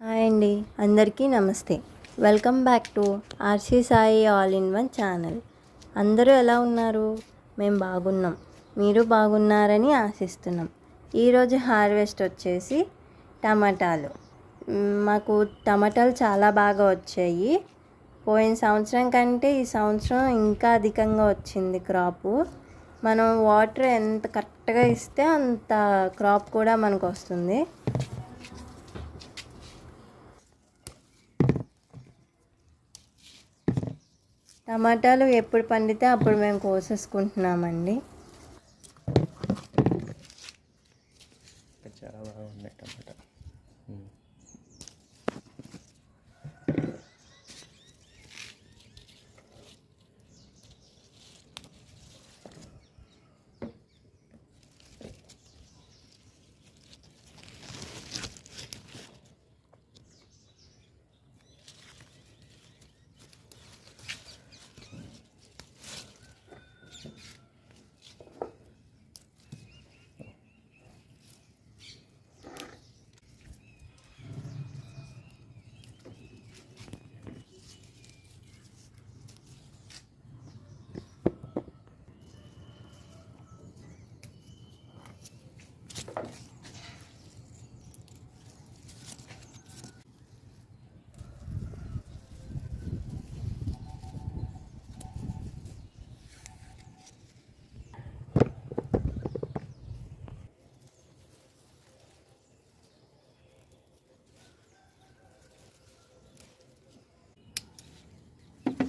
Hi అండి. అందరికీ నమస్తే. Welcome back to RC Sai all in one channel. అందరూ ఎలా ఉన్నారు? మేము బాగున్నాం. మీరు బాగున్నారని ఆశిస్తున్నాం. ఈరోజు హార్వెస్ట్ వచ్చేసి టమాటాలు. మాకు టమాటాలు చాలా బాగా వచ్చాయి. పోయిన సంవత్సరం కంటే ఈ సంవత్సరం ఇంకా అధికంగా వచ్చింది క్రాపు మనం వాటర్ ఎంత కరెక్ట్గా ఇస్తే అంత క్రాప్ కూడా మనకు వస్తుంది. టమాటాలు ఎప్పుడు పండితే అప్పుడు మేము కోసేసుకుంటున్నామండి చాలా బాగా ఉన్నాయి టమాటా ఉమ్.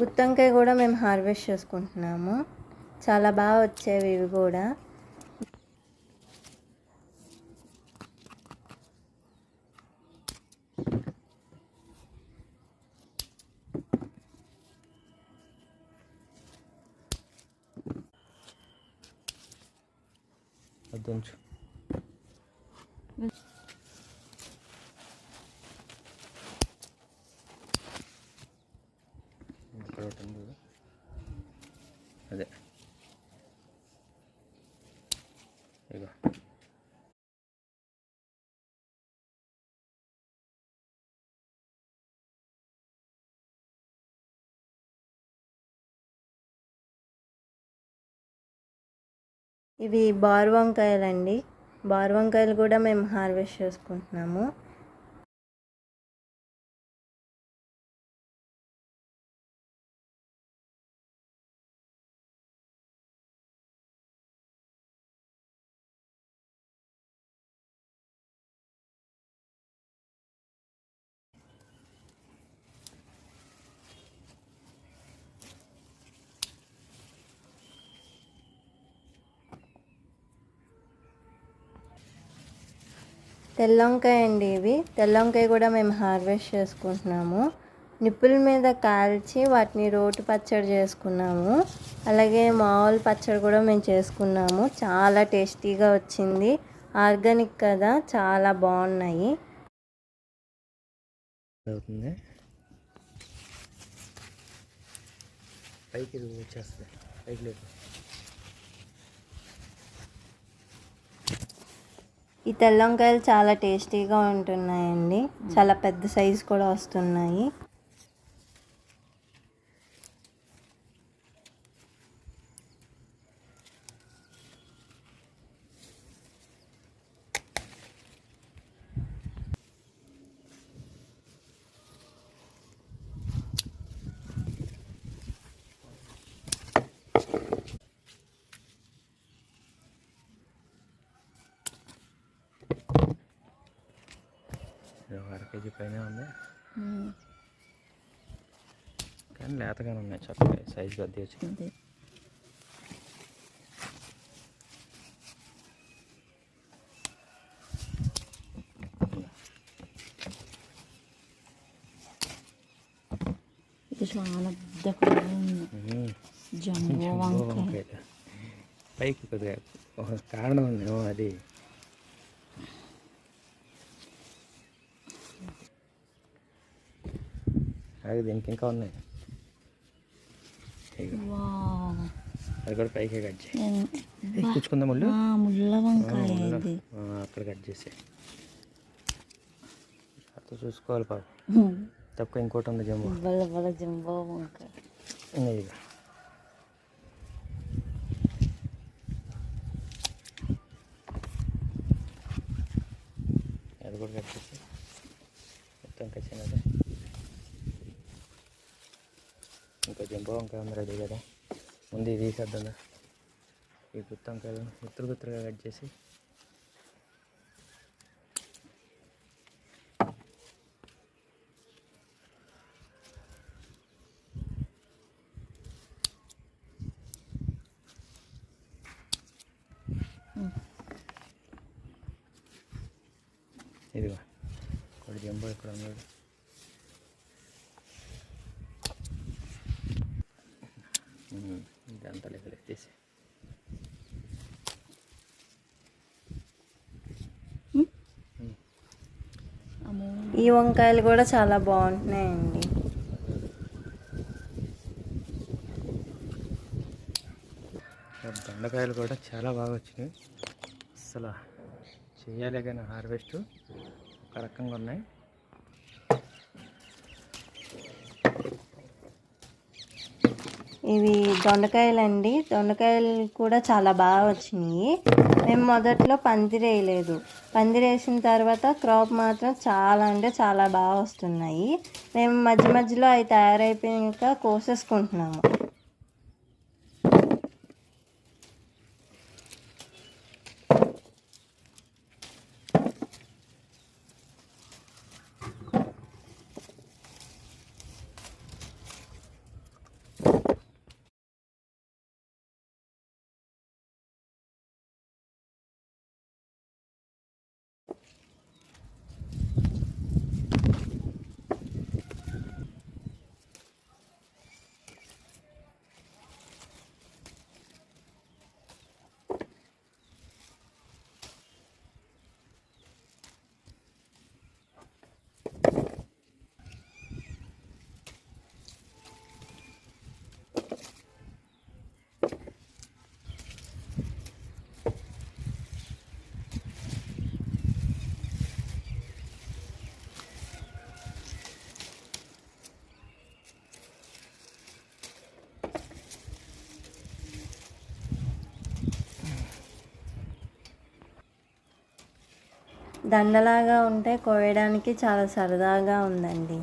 గుత్తంకాయ కూడా మేము హార్వెస్ట్ చేసుకుంటున్నాము. చాలా బాగా వచ్చేవి ఇవి కూడా. వద్దు ఉంచు ఇక్కడ ఒకటి ఉంది చూడు. అదే ఇగో ఇవి బార్ వంకాయలండి. బార్ వంకాయలు కూడా మేము హార్వెస్ట్ చేసుకుంటున్నాము. తెల్లవంకాయ అండి ఇవి. తెల్లవంకాయ కూడా మేము హార్వెస్ట్ చేసుకుంటున్నాము. నిప్పుల మీద కాల్చి వాటిని రోటి పచ్చడి చేసుకున్నాము. అలాగే మామూలు పచ్చడి కూడా మేము చేసుకున్నాము. చాలా టేస్టీగా వచ్చింది. ఆర్గానిక్ కదా చాలా బాగున్నాయి. అవుతుంది. పైకి వచ్చేస్తుంది. పైకి లేదు ఈ తెల్లవంకాయలు చాలా టేస్టీగా ఉంటున్నాయండి. చాలా పెద్ద సైజు కూడా వస్తున్నాయి ఇది ఒక అర కేజీ పైన ఉంది. కానీ లేతగానే ఉన్నాయి చక్కగా సైజు పెద్ద వచ్చి ఇది చాలా పెద్ద కూర. ఉంది ఉమ్. జంబో జంబో వంకాయ. వంకాయ. పైకి కొద్దిగా ఒక కారణం ఉంది అది. అలాగే దీనికి ఇంకా ఉన్నాయి. అది కూడా పైకి కట్ చేయి. కూర్చుకుందా ముళ్ళు? ముళ్ళ వంకాయ అక్కడ కట్ చేసే జాగ్రత్త చూసుకోవాలి పాప. తక్కువ ఇంకోటి ఉంది జంబో. జంబో వంకాయ ఇంకా ఇది అది కూడా కట్టేసి మొత్తం కచ్చినది ఇంకా జంబో వంకాయ ఉంది రెడీ కదా? ముందు ఇది తీసేద్దా ఈ గుత్తి వంకాయలను గుత్తులు గుత్తులుగా కట్ చేసి ఇదిగో ఇక్కడ జంబో ఇక్కడ ఉన్నాడు ఇదంతా లెక్కలు ఎత్తేసి ఈ వంకాయలు కూడా చాలా బాగుంటున్నాయండి బెండకాయలు కూడా చాలా బాగా వచ్చినాయి అసలు చేయాలి కానీ హార్వెస్ట్ ఒక రకంగా ఉన్నాయి. ఇవి దొండకాయలు అండి దొండకాయలు కూడా చాలా బాగా వచ్చినాయి. మేము మొదట్లో పందిరి వేయలేదు పందిరి వేసిన తర్వాత క్రాప్ మాత్రం చాలా అంటే చాలా బాగా వస్తున్నాయి. మేము మధ్య మధ్యలో అవి తయారైపోయాక కోసేసుకుంటున్నాము. దండలాగా ఉంటే కోయడానికి చాలా సరదాగా ఉందండి.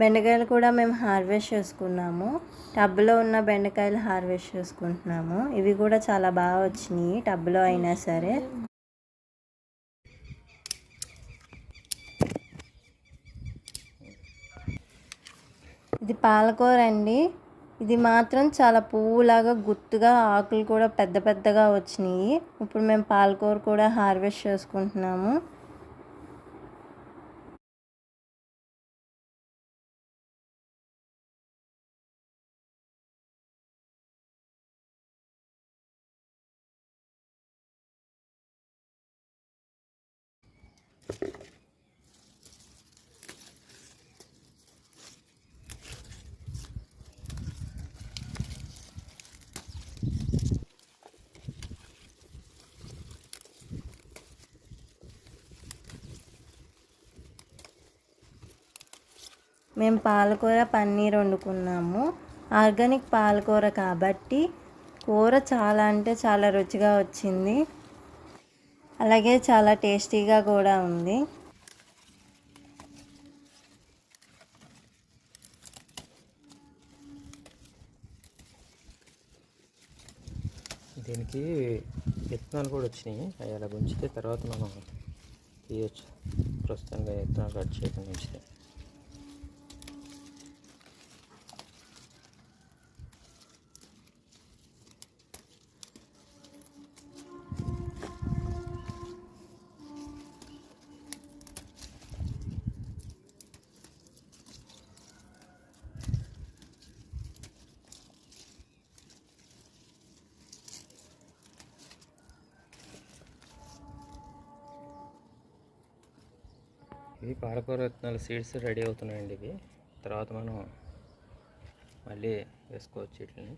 బెండకాయలు కూడా మేము హార్వెస్ట్ చేసుకున్నాము. టబ్లో ఉన్న బెండకాయలు హార్వెస్ట్ చేసుకుంటున్నాము. ఇవి కూడా చాలా బాగా వచ్చినాయి టబ్లో అయినా సరే. ఇది పాలకూర అండి. ఇది మాత్రం చాలా పువ్వులాగా గుత్తుగా ఆకులు కూడా పెద్ద పెద్దగా వచ్చినాయి. ఇప్పుడు మేము పాలకూర కూడా హార్వెస్ట్ చేసుకుంటున్నాము. మేము పాలకూర పన్నీర్ వండుకున్నాము. ఆర్గానిక్ పాలకూర కాబట్టి కూర చాలా అంటే చాలా రుచిగా వచ్చింది. అలాగే చాలా టేస్టీగా కూడా ఉంది. దీనికి విత్తనాలు కూడా వచ్చినాయి. అవి అలా ఉంచితే తర్వాత మనం తీయచ్చు. ప్రస్తుతానికి విత్తనాలు కట్ చేయకుండా ఉంచితే ఇవి పాలకూర సీడ్స్ రెడీ అవుతున్నాయండి ఇవి. తర్వాత మనం మళ్ళీ వేసుకోవచ్చు వీటిని.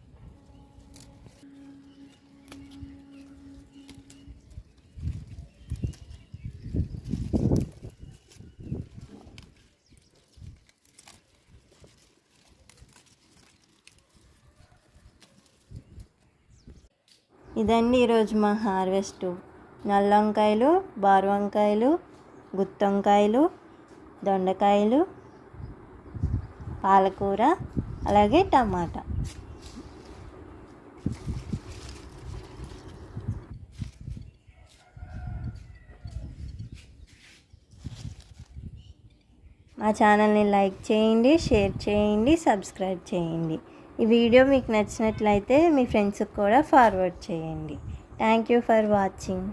ఇదండి ఈరోజు మా హార్వెస్ట్. నల్ల వంకాయలు బారు వంకాయలు గుత్తొంకాయలు దొండకాయలు పాలకూర అలాగే టమాటా. మా ఛానల్ని లైక్ చేయండి షేర్ చేయండి సబ్స్క్రైబ్ చేయండి. ఈ వీడియో మీకు నచ్చినట్లయితే మీ ఫ్రెండ్స్కి కూడా ఫార్వర్డ్ చేయండి. Thank you for watching.